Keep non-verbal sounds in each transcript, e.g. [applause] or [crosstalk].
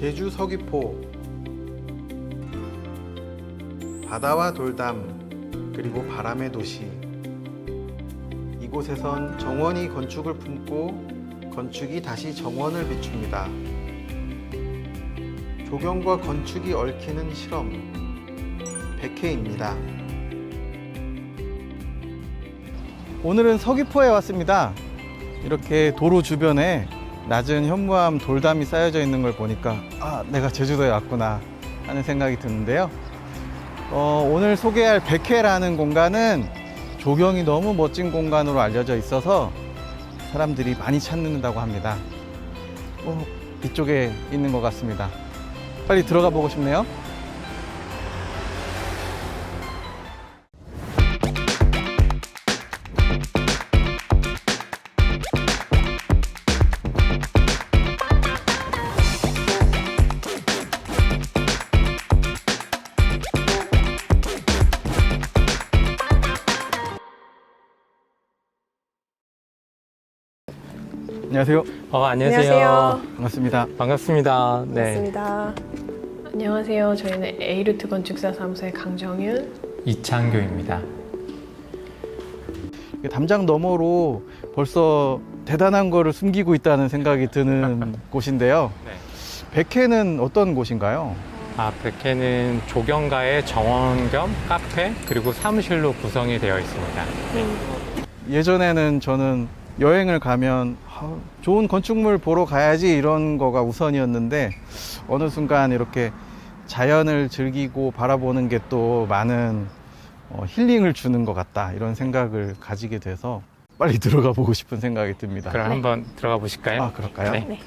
제주 서귀포 바다와 돌담 그리고 바람의 도시 이곳에선 정원이 건축을 품고 건축이 다시 정원을 비춥니다. 조경과 건축이 얽히는 실험 백회입니다. 오늘은 서귀포에 왔습니다. 이렇게 도로 주변에 낮은 현무암 돌담이 쌓여져 있는 걸 보니까 아 내가 제주도에 왔구나 하는 생각이 드는데요. 어, 오늘 소개할 백회라는 공간은 조경이 너무 멋진 공간으로 알려져 있어서 사람들이 많이 찾는다고 합니다. 어, 이쪽에 있는 것 같습니다. 빨리 들어가 보고 싶네요. 안녕하세요. 어, 안녕하세요. 안녕하세요. 반갑습니다. 반갑습니다. 네. 반갑습니다. 안녕하세요. 저희는 에이루트 건축사 사무소의 강정윤. 이창교입니다. 담장 너머로 벌써 대단한 거를 숨기고 있다는 생각이 드는 [laughs] 곳인데요. 네. 백회는 어떤 곳인가요? 아, 백회는 조경가의 정원 겸 카페 그리고 사무실로 구성이 되어 있습니다. 예전에는 저는 여행을 가면 아, 좋은 건축물 보러 가야지 이런 거가 우선이었는데 어느 순간 이렇게 자연을 즐기고 바라보는 게 또 많은 어, 힐링을 주는 것 같다 이런 생각을 가지게 돼서 빨리 [laughs] 들어가 보고 싶은 생각이 듭니다. 그럼 네. 한번 들어가 보실까요? 아 그럴까요? 네. 네.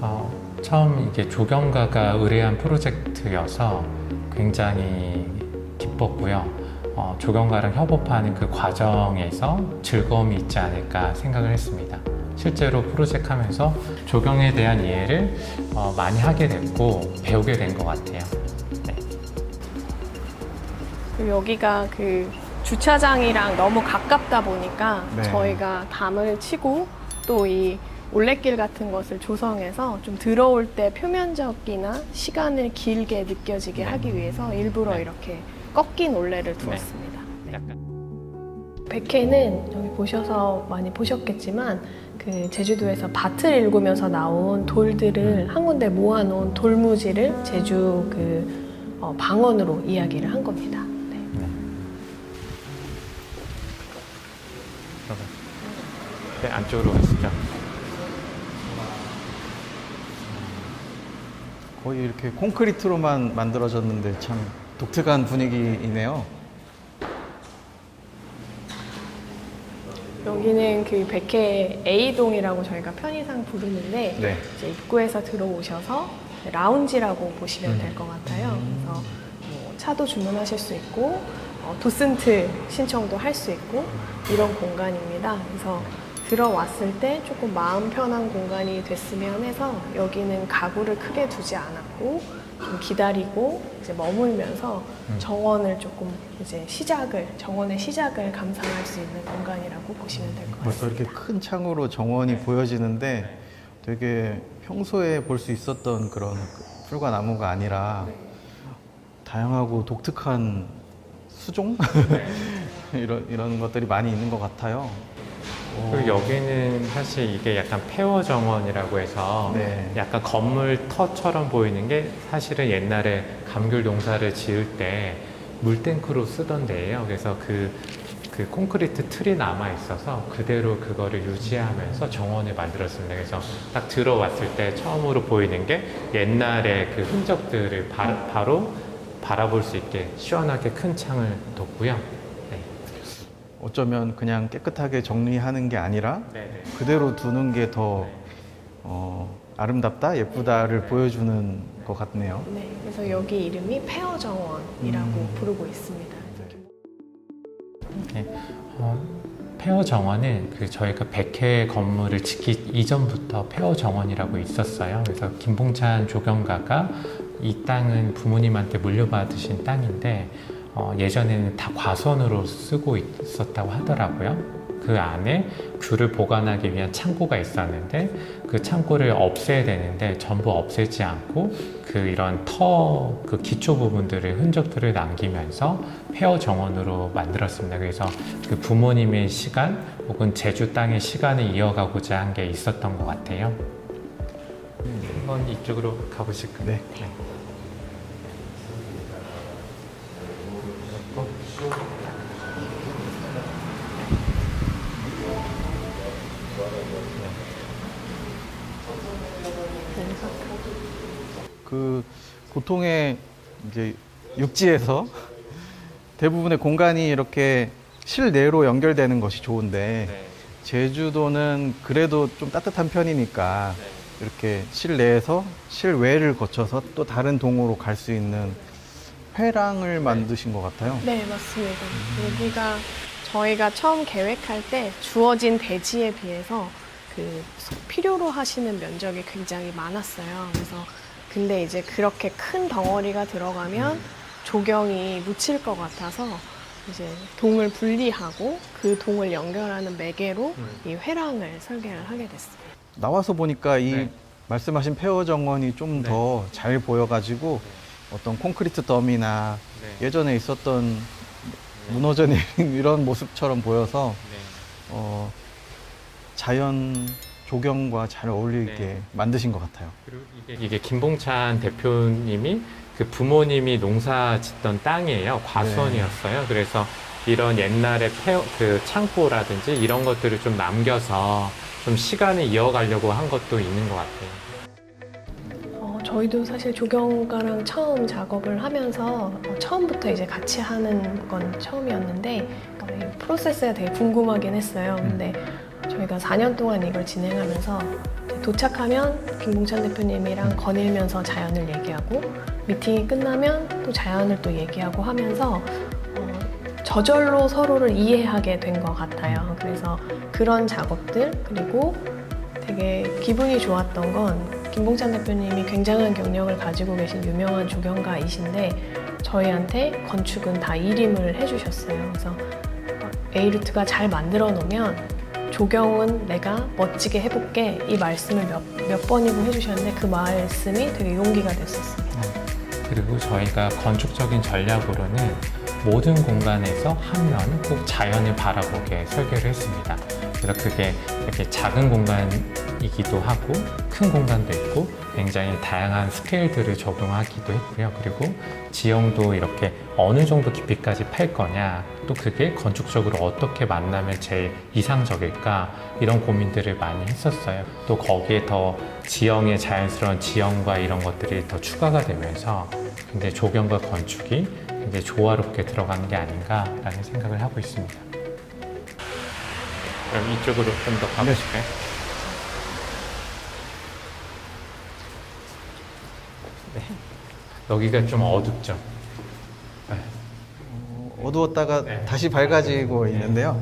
어, 처음 이게 조경가가 의뢰한 프로젝트여서 굉장히 기뻤고요. 어, 조경가랑 협업하는 그 과정에서 즐거움이 있지 않을까 생각을 했습니다. 실제로 프로젝트 하면서 조경에 대한 이해를 어, 많이 하게 됐고 배우게 된 것 같아요. 네. 여기가 그 주차장이랑 너무 가깝다 보니까 네. 저희가 담을 치고 또 이 올레길 같은 것을 조성해서 좀 들어올 때 표면적이나 시간을 길게 느껴지게 네. 하기 위해서 일부러 네. 이렇게 꺾인 올레를 두었습니다. 네. 약간 백회는 여기 보셔서 많이 보셨겠지만 그 제주도에서 밭을 일구면서 나온 돌들을 한 군데 모아놓은 돌무지를 제주 그 어, 방언으로 이야기를 한 겁니다. 네. 들어가. 네, 안쪽으로 가시죠. 거의 이렇게 콘크리트로만 만들어졌는데 참 독특한 분위기이네요. 여기는 그 백회 A동이라고 저희가 편의상 부르는데 네. 이제 입구에서 들어오셔서 라운지라고 보시면 될 것 같아요. 그래서 뭐 차도 주문하실 수 있고 어, 도슨트 신청도 할 수 있고 이런 공간입니다. 그래서 들어왔을 때 조금 마음 편한 공간이 됐으면 해서 여기는 가구를 크게 두지 않았고 좀 기다리고 이제 머물면서 음. 정원을 조금 이제 시작을 정원의 시작을 감상할 수 있는 공간이라고 보시면 될것 벌써 같습니다. 이렇게 큰 창으로 정원이 보여지는데 되게 평소에 볼 수 있었던 그런 풀과 나무가 아니라 다양하고 독특한 수종 [laughs] 이런 이런 것들이 많이 있는 것 같아요. 그리고 여기는 사실 이게 약간 폐허 정원이라고 해서 네. 약간 건물 터처럼 보이는 게 사실은 옛날에 감귤 농사를 지을 때 물탱크로 쓰던 데예요. 그래서 그, 그 콘크리트 틀이 남아 있어서 그대로 그거를 유지하면서 정원을 만들었습니다. 그래서 딱 들어왔을 때 처음으로 보이는 게 옛날의 그 흔적들을 바, 바로 바라볼 수 있게 시원하게 큰 창을 뒀고요. 네. 어쩌면 그냥 깨끗하게 정리하는 게 아니라 네네. 그대로 두는 게더 어, 아름답다, 예쁘다를 보여주는 것 같네요. 네, 그래서 여기 이름이 페어 정원이라고 음. 부르고 있습니다. 어, 폐허 정원은 그 저희가 백회 건물을 짓기 이전부터 폐허 정원이라고 있었어요. 그래서 김봉찬 조경가가 이 땅은 부모님한테 물려받으신 땅인데 어, 예전에는 다 과선으로 쓰고 있었다고 하더라고요. 그 안에 귤을 보관하기 위한 창고가 있었는데 그 창고를 없애야 되는데 전부 없애지 않고 그 이런 터 그 기초 부분들을 흔적들을 남기면서 폐허 정원으로 만들었습니다. 그래서 그 부모님의 시간 혹은 제주 땅의 시간을 이어가고자 한 게 있었던 것 같아요. 한번 이쪽으로 가보실까요? 네. 그 보통의 이제 육지에서 대부분의 공간이 이렇게 실내로 연결되는 것이 좋은데 네. 제주도는 그래도 좀 따뜻한 편이니까 네. 이렇게 실내에서 실외를 거쳐서 또 다른 동으로 갈 수 있는 회랑을 만드신 것 같아요. 네, 맞습니다. 여기가 저희가 처음 계획할 때 주어진 대지에 비해서 그 필요로 하시는 면적이 굉장히 많았어요. 그래서 근데 이제 그렇게 큰 덩어리가 들어가면 조경이 묻힐 것 같아서 이제 동을 분리하고 그 동을 연결하는 매개로 이 회랑을 설계를 하게 됐어요. 나와서 보니까 이 네. 말씀하신 폐허 정원이 좀 네. 더잘 보여가지고 어떤 콘크리트 덤이나 네. 예전에 있었던 무너져 내린 [laughs] 이런 모습처럼 보여서 네. 어, 자연 조경과 잘 어울리게 네. 만드신 것 같아요. 그리고 이게, 이게 김봉찬 대표님이 그 부모님이 농사 짓던 땅이에요. 과수원이었어요. 그래서 이런 옛날에 폐, 그 창고라든지 이런 것들을 좀 남겨서 좀 시간을 이어가려고 한 것도 있는 것 같아요. 어, 저희도 사실 조경가랑 처음 작업을 하면서 어, 처음부터 이제 같이 하는 건 처음이었는데 어, 이 프로세스가 되게 궁금하긴 했어요. 근데 저희가 4년 동안 이걸 진행하면서 도착하면 김봉찬 대표님이랑 거닐면서 자연을 얘기하고 미팅이 끝나면 또 자연을 또 얘기하고 하면서 어, 저절로 서로를 이해하게 된 것 같아요. 그래서 그런 작업들 그리고 되게 기분이 좋았던 건 김봉찬 대표님이 굉장한 경력을 가지고 계신 유명한 조경가이신데 저희한테 건축은 다 일임을 해주셨어요. 그래서 에이루트가 잘 만들어 놓으면 조경은 내가 멋지게 해볼게 이 말씀을 몇, 몇 번이고 해주셨는데 그 말씀이 되게 용기가 됐었습니다. 그리고 저희가 건축적인 전략으로는 모든 공간에서 한 면 꼭 자연을 바라보게 설계를 했습니다. 그래서 그게 이렇게 작은 공간 이기도 하고 큰 공간도 있고 굉장히 다양한 스케일들을 적용하기도 했고요. 그리고 지형도 이렇게 어느 정도 깊이까지 팔 거냐, 또 그게 건축적으로 어떻게 만나면 제일 이상적일까 이런 고민들을 많이 했었어요. 또 거기에 더 지형의 자연스러운 지형과 이런 것들이 더 추가가 되면서 굉장히 조경과 건축이 굉장히 조화롭게 들어가는 게 아닌가라는 생각을 하고 있습니다. 그럼 이쪽으로 좀 더 가보실까요? 네. 여기가 좀 어둡죠? 네. 어, 어두웠다가 네. 다시 밝아지고 있는데요.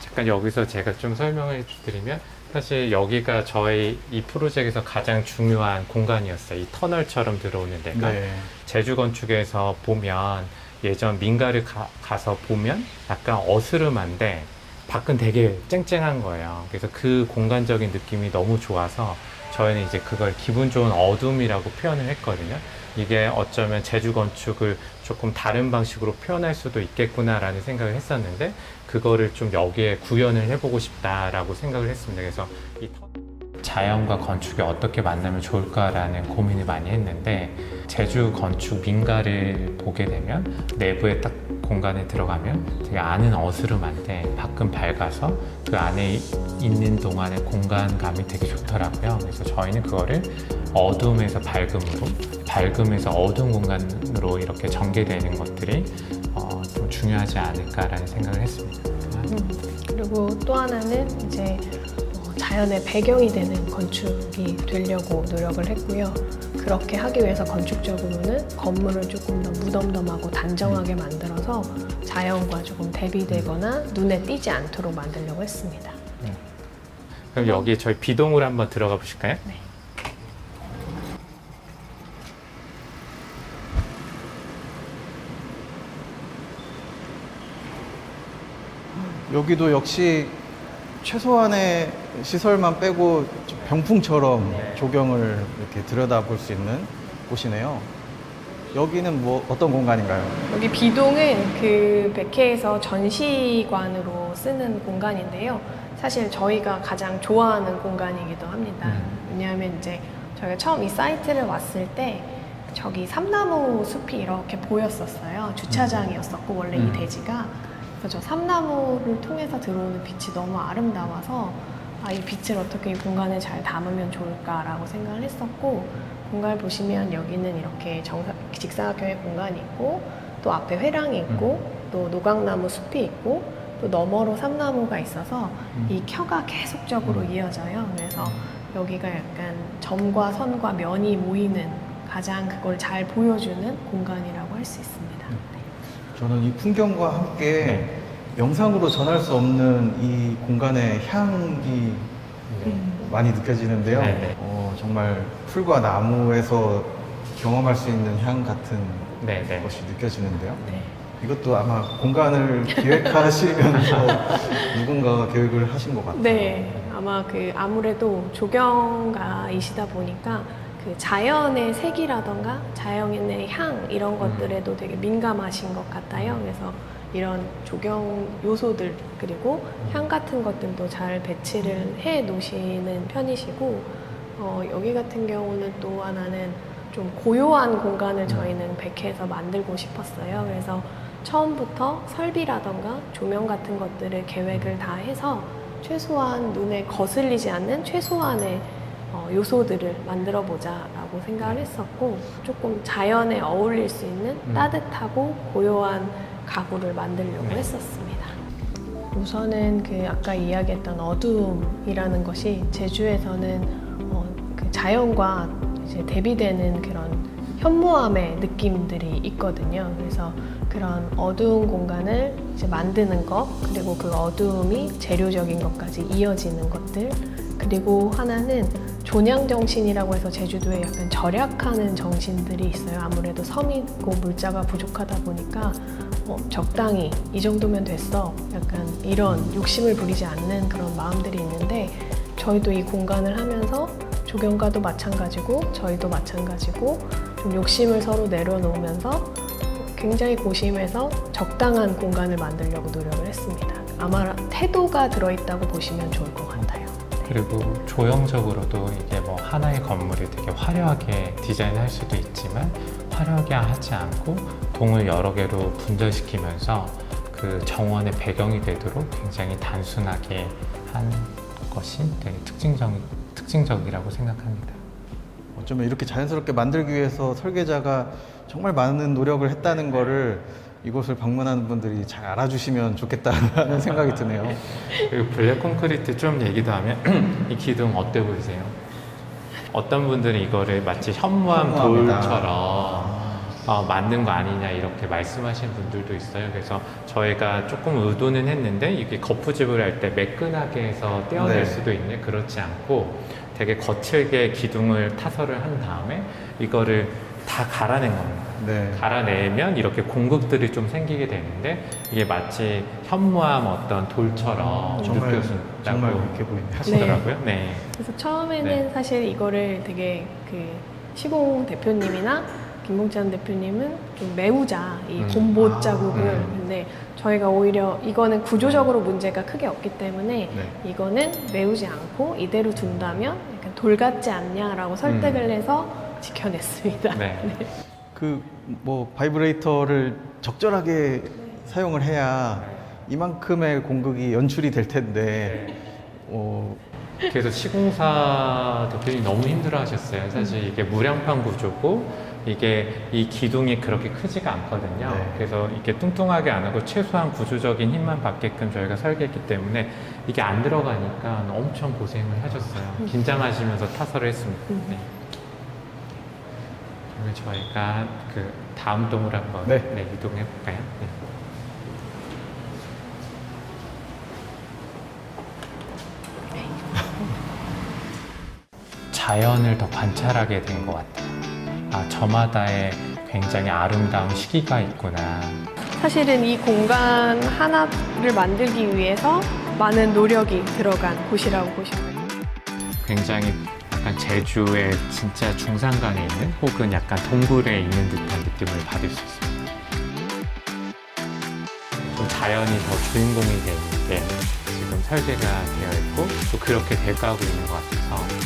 잠깐 여기서 제가 좀 설명을 드리면 사실 여기가 저희 이 프로젝트에서 가장 중요한 공간이었어요. 이 터널처럼 들어오는 데가. 네. 제주 건축에서 보면 예전 민가를 가, 서 보면 약간 어스름한데 밖은 되게 쨍쨍한 거예요. 그래서 그 공간적인 느낌이 너무 좋아서 저희는 이제 그걸 기분 좋은 어둠이라고 표현을 했거든요. 이게 어쩌면 제주 건축을 조금 다른 방식으로 표현할 수도 있겠구나라는 생각을 했었는데 그거를 좀 여기에 구현을 해보고 싶다라고 생각을 했습니다. 그래서 이 터- 자연과 건축이 어떻게 만나면 좋을까라는 고민을 많이 했는데 제주 건축 민가를 보게 되면 내부에 딱 공간에 들어가면 되게 안은 어스름한데 밖은 밝아서 그 안에 이- 있는 동안의 공간감이 되게 좋더라고요. 그래서 저희는 그거를 어둠에서 밝음으로, 밝음에서 어두운 공간으로 이렇게 전개되는 것들이 어, 좀 중요하지 않을까라는 생각을 했습니다. 음, 그리고 또 하나는 이제 어, 자연의 배경이 되는 건축이 되려고 노력을 했고요. 그렇게 하기 위해서 건축적으로는 건물을 조금 더 무덤덤하고 단정하게 만들어서 자연과 조금 대비되거나 눈에 띄지 않도록 만들려고 했습니다. 그럼 여기 저희 비동으로 한번 들어가 보실까요? 네. 여기도 역시 최소한의 시설만 빼고 좀 병풍처럼 조경을 이렇게 들여다볼 수 있는 곳이네요. 여기는 뭐 어떤 공간인가요? 여기 비동은 그 백회에서 전시관으로 쓰는 공간인데요. 사실 저희가 가장 좋아하는 공간이기도 합니다. 음. 왜냐하면 이제 저희가 처음 이 사이트를 왔을 때 저기 삼나무 숲이 이렇게 보였었어요. 주차장이었었고 원래 음. 이 대지가 그래서 저 삼나무를 통해서 들어오는 빛이 너무 아름다워서 아, 이 빛을 어떻게 이 공간에 잘 담으면 좋을까라고 생각을 했었고 공간을 보시면 여기는 이렇게 정사, 직사각형의 공간이 있고 또 앞에 회랑이 있고 또 노각나무 숲이 있고 또 너머로 삼나무가 있어서 음. 이 켜가 계속적으로 이어져요. 그래서 여기가 약간 점과 선과 면이 모이는 가장 그걸 잘 보여주는 공간이라고 할 수 있습니다. 저는 이 풍경과 함께 네. 영상으로 전할 수 없는 이 공간의 향이 음. 많이 느껴지는데요. 네, 네. 어, 정말 풀과 나무에서 경험할 수 있는 향 같은 네, 네. 것이 느껴지는데요. 네. 이것도 아마 공간을 기획하시면서 [laughs] 누군가가 계획을 하신 것 같아요. 네, 아마 그 아무래도 조경가이시다 보니까 그 자연의 색이라던가 자연의 향 이런 것들에도 되게 민감하신 것 같아요. 그래서 이런 조경 요소들 그리고 향 같은 것들도 잘 배치를 해 놓으시는 편이시고 어, 여기 같은 경우는 또 하나는 좀 고요한 공간을 저희는 백회에서 만들고 싶었어요. 그래서 처음부터 설비라던가 조명 같은 것들을 계획을 다 해서 최소한 눈에 거슬리지 않는 최소한의 어, 요소들을 만들어 보자라고 생각을 했었고 조금 자연에 어울릴 수 있는 음. 따뜻하고 고요한 가구를 만들려고 네. 했었습니다. 우선은 그 아까 이야기했던 어두움이라는 것이 제주에서는 어, 그 자연과 이제 대비되는 그런 현무암의 느낌들이 있거든요. 그래서 그런 어두운 공간을 이제 만드는 것, 그리고 그 어두움이 재료적인 것까지 이어지는 것들, 그리고 하나는 존양 정신이라고 해서 제주도에 약간 절약하는 정신들이 있어요. 아무래도 섬이고 물자가 부족하다 보니까 어, 적당히 이 정도면 됐어. 약간 이런 욕심을 부리지 않는 그런 마음들이 있는데 저희도 이 공간을 하면서 조경가도 마찬가지고 저희도 마찬가지고 좀 욕심을 서로 내려놓으면서 굉장히 고심해서 적당한 공간을 만들려고 노력을 했습니다. 아마 태도가 들어있다고 보시면 좋을 것 같아요. 그리고 조형적으로도 이게 뭐 하나의 건물이 되게 화려하게 디자인할 수도 있지만 화려하게 하지 않고 동을 여러 개로 분절시키면서 그 정원의 배경이 되도록 굉장히 단순하게 한 것이 되게 특징적, 특징적이라고 생각합니다. 어쩌면 이렇게 자연스럽게 만들기 위해서 설계자가 정말 많은 노력을 했다는 거를 이곳을 방문하는 분들이 잘 알아주시면 좋겠다는 [laughs] 생각이 드네요. 그리고 블랙 콘크리트 좀 얘기도 하면 [clears throat] 이 기둥 어때 보이세요? 어떤 분들은 이거를 마치 현무암 현무암이다. 돌처럼 아. 어, 만든 거 아니냐 이렇게 말씀하시는 분들도 있어요. 그래서 저희가 조금 의도는 했는데 이게 거푸집을 할 때 매끈하게 해서 떼어낼 네. 수도 있는데 그렇지 않고 되게 거칠게 기둥을 타설을 한 다음에 이거를 다 갈아낸 겁니다. 네. 갈아내면 이렇게 공극들이 좀 생기게 되는데 이게 마치 현무암 어떤 돌처럼 정말 느껴진다고 정말 그렇게 보이네요. 하시더라고요. 네. 그래서 처음에는 네. 사실 이거를 되게 그 시공 대표님이나 김봉찬 대표님은 좀 메우자 이 음. 곰보 아, 자국을 음. 근데 저희가 오히려 이거는 구조적으로 문제가 크게 없기 때문에 네. 이거는 메우지 않고 이대로 둔다면 약간 돌 같지 않냐라고 설득을 해서 지켜냈습니다. 음. 네. [laughs] 그 뭐 바이브레이터를 적절하게 사용을 해야 이만큼의 공극이 연출이 될 텐데 어, 그래서 시공사 대표님 너무 힘들어 하셨어요. 사실 이게 무량판 구조고 이게 이 기둥이 그렇게 크지가 않거든요. 네. 그래서 이게 뚱뚱하게 안 하고 최소한 구조적인 힘만 받게끔 저희가 설계했기 때문에 이게 안 들어가니까 엄청 고생을 하셨어요. 긴장하시면서 타설을 했습니다. 음. 네. 그러면 저희가 그 다음 동으로 한번 네. 네, 이동해 볼까요? 네. [laughs] 자연을 더 관찰하게 된 것 같아요. 아, 저마다의 굉장히 아름다운 시기가 있구나. 사실은 이 공간 하나를 만들기 위해서 많은 노력이 들어간 곳이라고 보시면 돼요. 굉장히 약간 제주의 진짜 중산강에 있는 혹은 약간 동굴에 있는 듯한 느낌을 받을 수 있습니다. 좀 자연이 더 주인공이 되는 게 지금 설계가 되어 있고 또 그렇게 돼가고 있는 것 같아서